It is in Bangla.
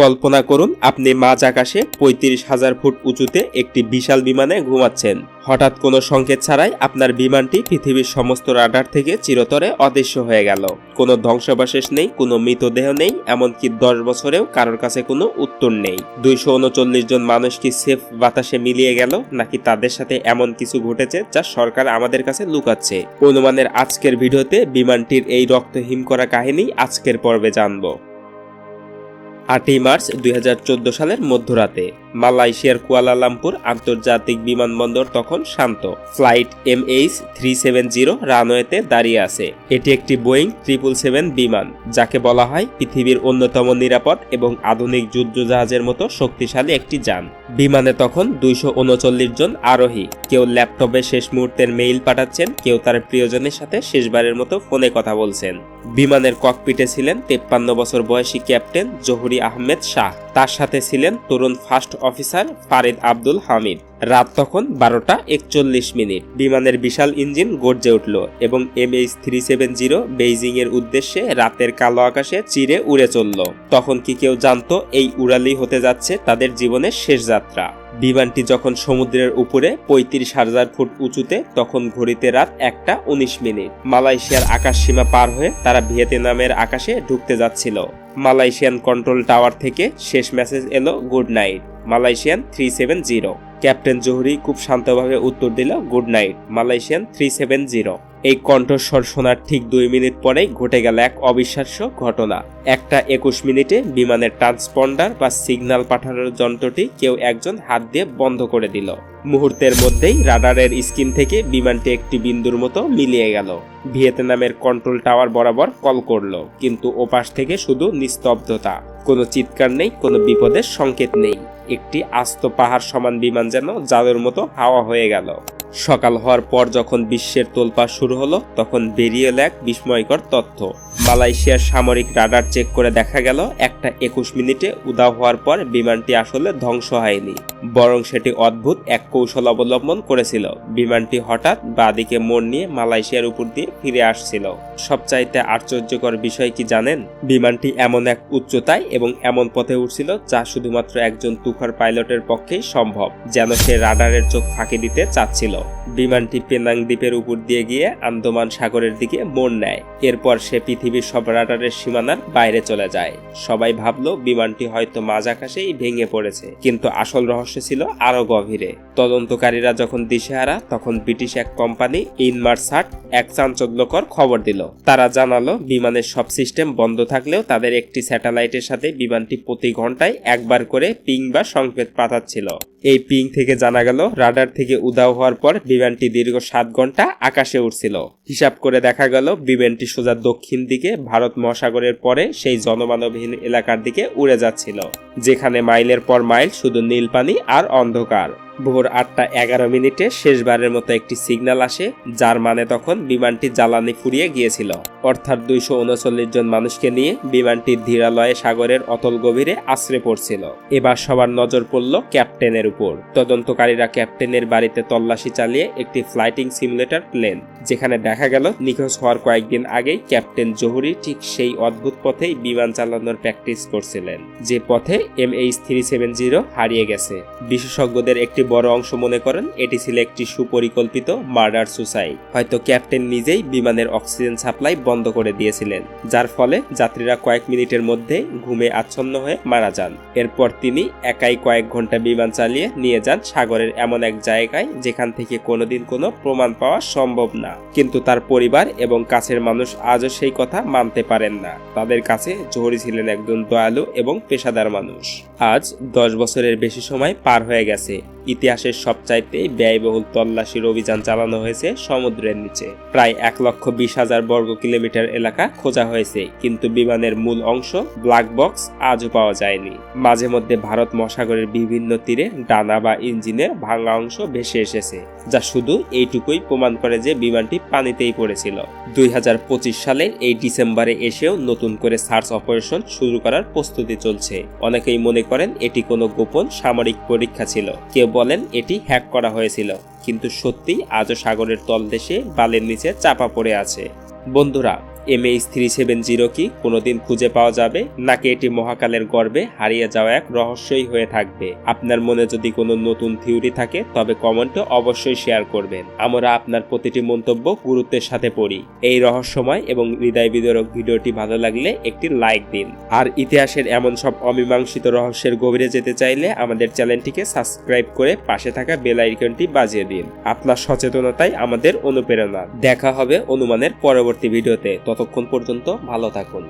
কল্পনা করুন, আপনি মাঝ আকাশে পঁয়ত্রিশ হাজার ফুট উঁচুতে একটি বিশাল বিমানে ঘুমাচ্ছেন। হঠাৎ কোনো সংকেত ছাড়াই আপনার বিমানটি পৃথিবীর সমস্ত রাডার থেকে চিরতরে অদৃশ্য হয়ে গেল। কোনো ধ্বংসাবশেষ নেই, কোনো মৃতদেহ নেই, এমনকি দশ বছরেও কারোর কাছে কোনো উত্তর নেই। দুইশো উনচল্লিশ জন মানুষ কি সেফ বাতাসে মিলিয়ে গেল, নাকি তাদের সাথে এমন কিছু ঘটেছে যা সরকার আমাদের কাছে লুকাচ্ছে? অনুমানের আজকের ভিডিওতে বিমানটির এই রক্তহীন করা কাহিনী আজকের পর্বে জানব। আটই মার্চ দুই হাজার চোদ্দ সালের মধ্যরাতে। মালয়েশিয়ার কুয়ালালামপুর আন্তর্জাতিক বিমানবন্দর তখন শান্ত। Flight M H three seven zero রানওয়েতে দাঁড়িয়ে আছে। এটি একটি বোয়িং ট্রিপল সেভেন বিমান, যাকে বলা হয় পৃথিবীর অন্যতম নিরাপদ এবং আধুনিক যুদ্ধ জাহাজের মতো শক্তিশালী একটি যান। বিমানে তখন দুইশো উনচল্লিশ জন আরোহী, কেউ ল্যাপটপে শেষ মুহূর্তের মেইল পাঠাচ্ছেন, কেউ তার প্রিয়জনের সাথে শেষবারের মতো ফোনে কথা বলছেন। বিমানের ককপিটে ছিলেন তেপ্পান্ন বছর বয়সী ক্যাপ্টেন জহুরি আহমেদ শাহ। তার সাথে ছিলেন তরুণ first officer Farid Abdul Hamid. রাত তখন বারোটা একচল্লিশ মিনিট। বিমানের বিশাল ইঞ্জিন গর্জে উঠল এবং M H three seven zero Beijing এর উদ্দেশ্যে রাতের কালো আকাশে চিরে উড়ে চলল। তখন কি কেউ জানতো এই উড়ালি হতে যাচ্ছে তাদের জীবনের শেষ যাত্রা? বিমানটি যখন সমুদ্রের উপরে পঁয়ত্রিশ হাজার ফুট উঁচুতে, তখন ঘড়িতে রাত একটা উনিশ মিনিট। মালয়েশিয়ার আকাশ সীমা পার হয়ে তারা ভিয়েতনামের আকাশে ঢুকতে যাচ্ছিল। মালয়েশিয়ান কন্ট্রোল টাওয়ার থেকে শেষ মেসেজ এলো good night. Malaysian three seven zero. Captain Zaharie খুব শান্তভাবে উত্তর দিল, good night. Malaysian three seven zero. এই কণ্ঠস্বর শোনার ঠিক দুই মিনিট পরেই ঘটে গেল এক অবিশ্বাস্য ঘটনা। একটা একুশ মিনিটে বিমানের ট্রান্সপন্ডার বা সিগন্যাল পাঠানোর যন্ত্রটি কেউ একজন হাত দিয়ে বন্ধ করে দিল। মুহূর্তের মধ্যেই রাডারের স্ক্রিন থেকে বিমানটি একটি বিন্দুর মতো মিলিয়ে গেল। ভিয়েতনামের কন্ট্রোল টাওয়ার বরাবর কল করল, কিন্তু ওপাশ থেকে শুধু নিস্তব্ধতা। কোনো চিৎকার নেই, কোনো বিপদের সংকেত নেই। একটি আস্ত পাহাড় সমান বিমান যেন জাদুর মতো হাওয়া হয়ে গেল। সকাল হওয়ার পর যখন বিশ্বের তোলপা শুরু হলো, তখন বেরিয়ে এক বিস্ময়কর তথ্য। মালয়েশিয়ার সামরিক রাডার চেক করে দেখা গেল, একটা একুশ মিনিটে উদাও হওয়ার পর বিমানটি আসলে ধ্বংস হয়নি। বরং সেটি অদ্ভুত এক কৌশল অবলম্বন করেছিল। বিমানটি হঠাৎ বাদিকে মোড় নিয়ে মালয়েশিয়ার উপর দিয়ে ফিরে আসছিল। সবচাইতে আশ্চর্যকর বিষয় কি জানেন? বিমানটি এমন এক উচ্চতায় এবং এমন পথে উঠছিল যা শুধুমাত্র একজন তুখার পাইলটের পক্ষেই সম্ভব, যেন সে রাডারের চোখ ফাঁকি দিতে চাচ্ছিল। বিমানটি পেনাং দ্বীপের উপর দিয়ে গিয়ে আন্দামান সাগরের দিকে মোড় নেয়। এরপর সে পৃথিবীর সব রাডারের সীমানার বাইরে চলে যায়। সবাই ভাবলো, বিমানটি হয়তো মাঝ আকাশেই ভেঙে পড়েছে, কিন্তু আসল রহস্য ছিল আরও গভীরে। তদন্তকারীরা যখন দিশেহারা, তখন ব্রিটিশ এক কোম্পানি, ইনমার্সাট, এক চাঞ্চল্যকর খবর দিল। তারা জানালো, বিমানের সব সিস্টেম বন্ধ থাকলেও তাদের একটি স্যাটেলাইটের সাথে বিমানটি প্রতি ঘন্টায় একবার করে পিং বা সংকেত পাঠাচ্ছিল। এই পিং থেকে জানা গেল, রাডার থেকে উদাও হওয়ার পর বিমানটি দীর্ঘ সাত ঘণ্টা আকাশে উঠছিল হিসাব করে দেখা গেল, বিমানটি সোজা দক্ষিণ দিকে ভারত মহাসাগরের পরে সেই জনমানবহীন এলাকার দিকে উড়ে যাচ্ছিল। যেখানে মাইলের পর মাইল শুধু নীল পানি আর অন্ধকার। ভোর আটটা এগারো মিনিটে শেষবারের মতো একটি সিগন্যাল আসে, যার মানে তখন বিমানটি জ্বালানি ফুরিয়ে গিয়েছিল। অর্থাৎ দুইশো উনচল্লিশ জন মানুষকে নিয়ে বিমানটি ধীরালয়ে সাগরের অতল গভীরে আশ্রে পড়ছিল। এবার সবার নজর পড়ল ক্যাপ্টেনের উপর। তদন্তকারীরা ক্যাপ্টেনের বাড়িতে তল্লাশি চালিয়ে একটি ফ্লাইটিং সিমুলেটর প্লেন, যেখানে দেখা গেল নিখোঁজ হওয়ার কয়েকদিন আগেই ক্যাপ্টেন জহুরি ঠিক সেই অদ্ভুত পথেই বিমান চালানোর প্র্যাকটিস করছিলেন। যে পথে M H three seven zero হারিয়ে গেছে। বিশেষজ্ঞদের একটি বড় অংশ মনে করেন, এটি ছিল একটি সুপরিকল্পিত মার্ডার সুসাইড হয়তো ক্যাপ্টেন নিজেই বিমানের অক্সিজেন সাপ্লাই বন্ধ করে দিয়েছিলেন, যার ফলে যাত্রীরা কয়েক মিনিটের মধ্যে ঘুমে আচ্ছন্ন হয়ে মারা যান। এরপর তিনি একাই কয়েক ঘণ্টা বিমান চালিয়ে নিয়ে যান সাগরের এমন এক জায়গায় যেখান থেকে কোনোদিন কোনো প্রমাণ পাওয়া সম্ভব না। কিন্তু তার পরিবার এবং কাছের মানুষ আজও সেই কথা মানতে পারেন না। তাদের কাছে জহুরি ছিলেন একজন দয়ালু এবং পেশাদার মানুষ। luz. আজ দশ বছরের বেশি সময় পার হয়ে গেছে। ইতিহাসের সবচাইতে ব্যয়বহুল তল্লাশির অভিযান চালানো হয়েছে সমুদ্রের নিচে। প্রায় এক লক্ষ বিশ হাজার বর্গ কিলোমিটার এলাকা খোঁজা হয়েছে, কিন্তু বিমানের মূল অংশ ব্ল্যাক বক্স আজও পাওয়া যায়নি। মাঝে মধ্যে ভারত মহাসাগরের বিভিন্ন তীরে ডানা বা ইঞ্জিনের ভাঙা অংশ ভেসে এসেছে, যা শুধু এইটুকুই প্রমাণ করে যে বিমানটি পানিতেই পড়েছিল। দুই সালের এই ডিসেম্বরে এসেও নতুন করে সার্চ অপারেশন শুরু করার প্রস্তুতি চলছে। অনেকেই মনে করেন, এটি কোনো গোপন সামরিক পরীক্ষা ছিল। কেউ বলেন এটি হ্যাক করা হয়েছিল, কিন্তু সত্যি আজও সাগরের তলদেশে বালের নিচে চাপা পড়ে আছে। বন্ধুরা M H three seven zero কি কোনোদিন খুঁজে পাওয়া যাবে? নাকি এটি মহাকালের গর্বে হারিয়ে যাওয়া এক রহস্যই হয়ে থাকবে? আপনার মনে যদি কোনো নতুন থিওরি থাকে, তবে কমেন্টে অবশ্যই শেয়ার করবেন। আমরা আপনার প্রতিটি মন্তব্য গুরুত্বের সাথে পড়ি। এই রহস্যময় এবং হৃদয় বিদরক ভিডিওটি ভালো লাগলে একটি লাইক দিন। আর ইতিহাসের এমন সব অমীমাংসিত রহস্যের গভীরে যেতে চাইলে আমাদের চ্যানেলটিকে সাবস্ক্রাইব করে পাশে থাকা বেল আইকনটি বাজিয়ে দিন। আপনার সচেতনতাই আমাদের অনুপ্রেরণা। দেখা হবে অনুমানের পরবর্তী ভিডিওতে। ততক্ষণ পর্যন্ত ভালো থাকুন।